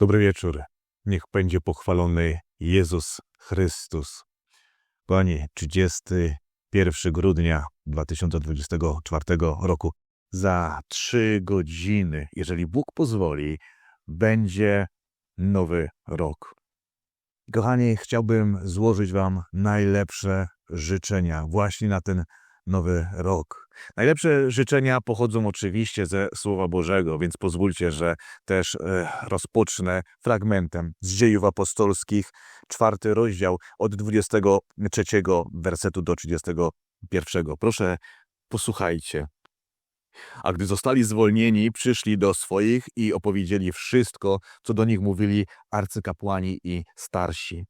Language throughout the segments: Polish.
Dobry wieczór. Niech będzie pochwalony Jezus Chrystus. Pani, 31 grudnia 2024 roku. Za trzy godziny, jeżeli Bóg pozwoli, będzie nowy rok. Kochani, chciałbym złożyć Wam najlepsze życzenia właśnie na ten nowy rok. Najlepsze życzenia pochodzą oczywiście ze Słowa Bożego, więc pozwólcie, że też e, rozpocznę fragmentem z dziejów apostolskich, czwarty rozdział od 23 wersetu do 31. Proszę, posłuchajcie. A gdy zostali zwolnieni, przyszli do swoich i opowiedzieli wszystko, co do nich mówili arcykapłani i starsi.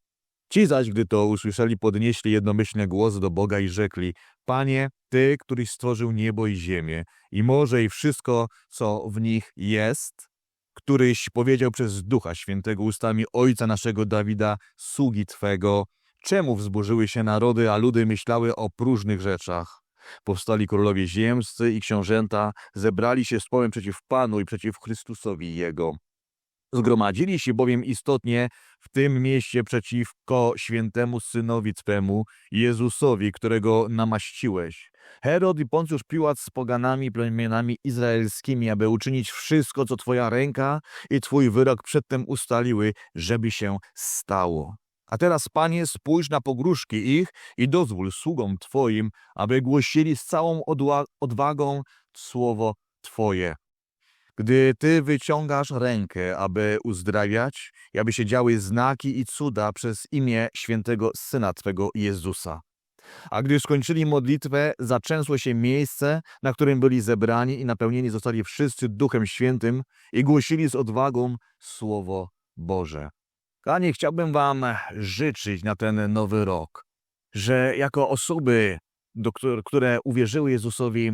Ci zaś, gdy to usłyszeli, podnieśli jednomyślnie głos do Boga i rzekli: Panie, Ty, któryś stworzył niebo i ziemię, i morze i wszystko, co w nich jest, któryś powiedział przez Ducha Świętego ustami Ojca naszego Dawida, sługi Twego, czemu wzburzyły się narody, a ludy myślały o próżnych rzeczach? Powstali królowie ziemscy i książęta, zebrali się z połem przeciw Panu i przeciw Chrystusowi Jego. Zgromadzili się bowiem istotnie w tym mieście przeciwko świętemu synowi Twemu, Jezusowi, którego namaściłeś. Herod i Poncjusz Piłat z poganami plemionami izraelskimi, aby uczynić wszystko, co Twoja ręka i Twój wyrok przedtem ustaliły, żeby się stało. A teraz, Panie, spójrz na pogróżki ich i dozwól sługom Twoim, aby głosili z całą odwagą słowo Twoje. Gdy Ty wyciągasz rękę, aby uzdrawiać, i aby się działy znaki i cuda przez imię świętego Syna Twego Jezusa. A gdy skończyli modlitwę, zaczęsło się miejsce, na którym byli zebrani i napełnieni zostali wszyscy Duchem Świętym i głosili z odwagą Słowo Boże. Kochani, chciałbym Wam życzyć na ten nowy rok, że jako osoby, do, które, uwierzyły Jezusowi e,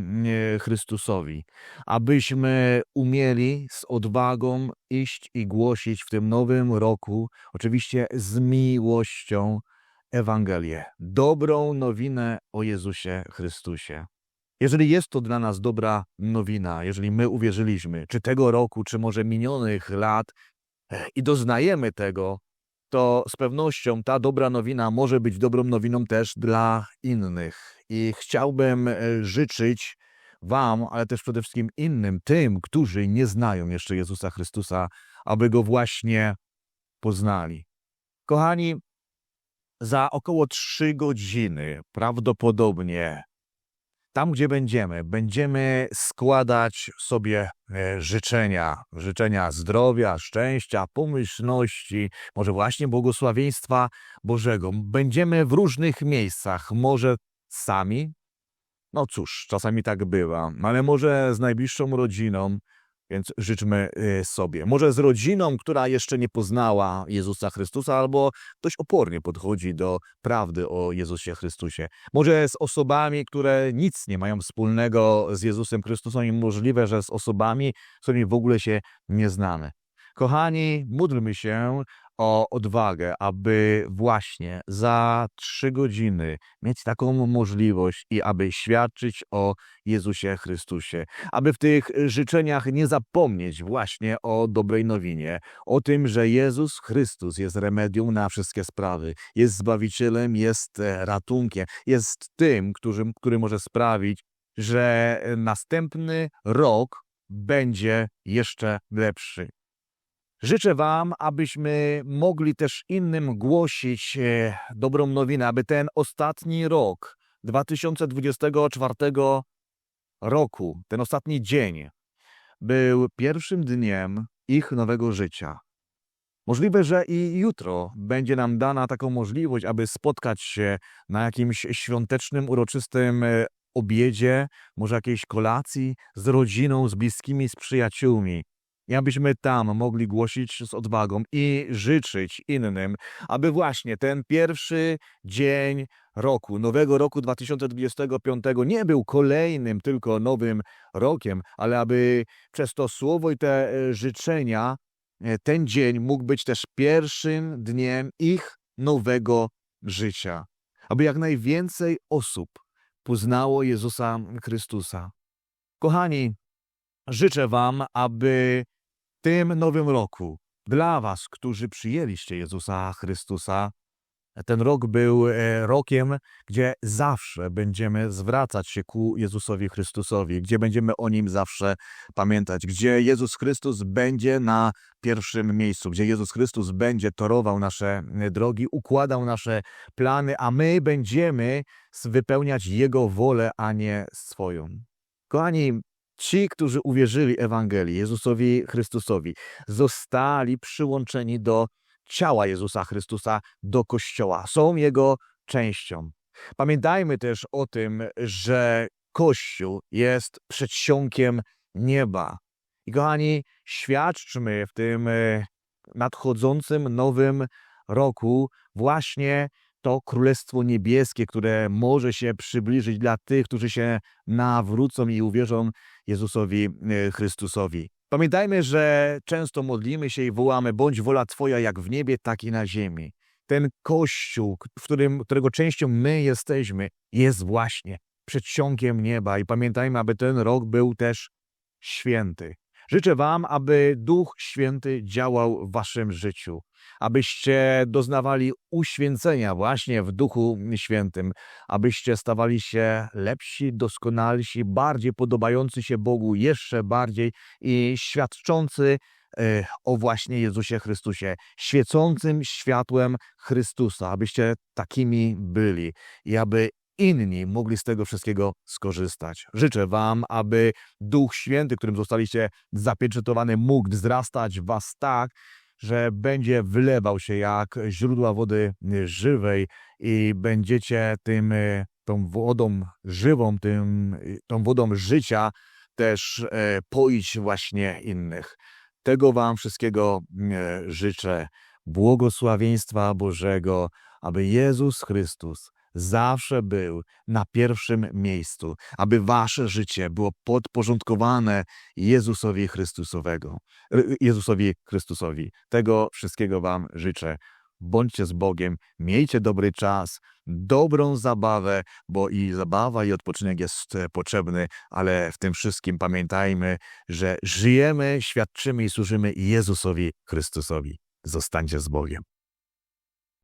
Chrystusowi, abyśmy umieli z odwagą iść i głosić w tym nowym roku, oczywiście z miłością, Ewangelię, dobrą nowinę o Jezusie Chrystusie. Jeżeli jest to dla nas dobra nowina, jeżeli my uwierzyliśmy, czy tego roku, czy może minionych lat, e, i doznajemy tego, to z pewnością ta dobra nowina może być dobrą nowiną też dla innych. I chciałbym e, życzyć Wam, ale też przede wszystkim innym, tym, którzy nie znają jeszcze Jezusa Chrystusa, aby go właśnie poznali. Kochani, za około trzy godziny prawdopodobnie tam, gdzie będziemy, będziemy składać sobie e, życzenia, życzenia zdrowia, szczęścia, pomyślności, może właśnie błogosławieństwa Bożego. Będziemy w różnych miejscach, może sami, no cóż, czasami tak bywa, ale może z najbliższą rodziną, więc życzmy y, sobie. Może z rodziną, która jeszcze nie poznała Jezusa Chrystusa, albo dość opornie podchodzi do prawdy o Jezusie Chrystusie. Może z osobami, które nic nie mają wspólnego z Jezusem Chrystusem i możliwe, że z osobami, z którymi w ogóle się nie znamy. Kochani, módlmy się o odwagę, aby właśnie za trzy godziny mieć taką możliwość i aby świadczyć o Jezusie Chrystusie, aby w tych życzeniach nie zapomnieć właśnie o dobrej nowinie, o tym, że Jezus Chrystus jest remedium na wszystkie sprawy, jest Zbawicielem, jest e, ratunkiem, jest tym, który, który może sprawić, że następny rok będzie jeszcze lepszy. Życzę Wam, abyśmy mogli też innym głosić e, dobrą nowinę, aby ten ostatni rok 2024 roku, ten ostatni dzień, był pierwszym dniem ich nowego życia. Możliwe, że i jutro będzie nam dana taką możliwość, aby spotkać się na jakimś świątecznym, uroczystym e, obiedzie, może jakiejś kolacji z rodziną, z bliskimi, z przyjaciółmi i abyśmy tam mogli głosić z odwagą i życzyć innym, aby właśnie ten pierwszy dzień roku, nowego roku 2025 nie był kolejnym tylko nowym rokiem, ale aby przez to słowo i te e, życzenia e, ten dzień mógł być też pierwszym dniem ich nowego życia. Aby jak najwięcej osób poznało Jezusa Chrystusa. Kochani, życzę Wam, aby tym nowym roku dla was, którzy przyjęliście Jezusa Chrystusa, ten rok był e, rokiem, gdzie zawsze będziemy zwracać się ku Jezusowi Chrystusowi, gdzie będziemy o Nim zawsze pamiętać, gdzie Jezus Chrystus będzie na pierwszym miejscu, gdzie Jezus Chrystus będzie torował nasze e, drogi, układał nasze plany, a my będziemy wypełniać Jego wolę, a nie swoją. Kochani, ci, którzy uwierzyli Ewangelii, Jezusowi Chrystusowi, zostali przyłączeni do ciała Jezusa Chrystusa, do Kościoła. Są Jego częścią. Pamiętajmy też o tym, że Kościół jest przedsionkiem nieba. I kochani, świadczmy w tym e, nadchodzącym nowym roku właśnie to Królestwo Niebieskie, które może się przybliżyć dla tych, którzy się nawrócą i uwierzą Jezusowi e, Chrystusowi. Pamiętajmy, że często modlimy się i wołamy, bądź wola Twoja jak w niebie, tak i na ziemi. Ten Kościół, w którym, którego częścią my jesteśmy, jest właśnie przedsionkiem nieba i pamiętajmy, aby ten rok był też święty. Życzę Wam, aby Duch Święty działał w Waszym życiu, abyście doznawali uświęcenia właśnie w Duchu Świętym, abyście stawali się lepsi, doskonalsi, bardziej podobający się Bogu jeszcze bardziej i świadczący e, o właśnie Jezusie Chrystusie, świecącym światłem Chrystusa, abyście takimi byli i aby inni mogli z tego wszystkiego skorzystać. Życzę Wam, aby Duch Święty, którym zostaliście zapieczętowany, mógł wzrastać Was tak, że będzie wylewał się jak źródła wody y, żywej i będziecie tym, y, tą wodą żywą, tym, y, tą wodą życia też e, poić właśnie innych. Tego Wam wszystkiego e, życzę. Błogosławieństwa Bożego, aby Jezus Chrystus zawsze był na pierwszym miejscu, aby wasze życie było podporządkowane Jezusowi Chrystusowego, y, Jezusowi Chrystusowi. Tego wszystkiego wam życzę. Bądźcie z Bogiem, miejcie dobry czas, dobrą zabawę, bo i zabawa, i odpoczynek jest potrzebny, ale w tym wszystkim pamiętajmy, że żyjemy, świadczymy i służymy Jezusowi Chrystusowi. Zostańcie z Bogiem.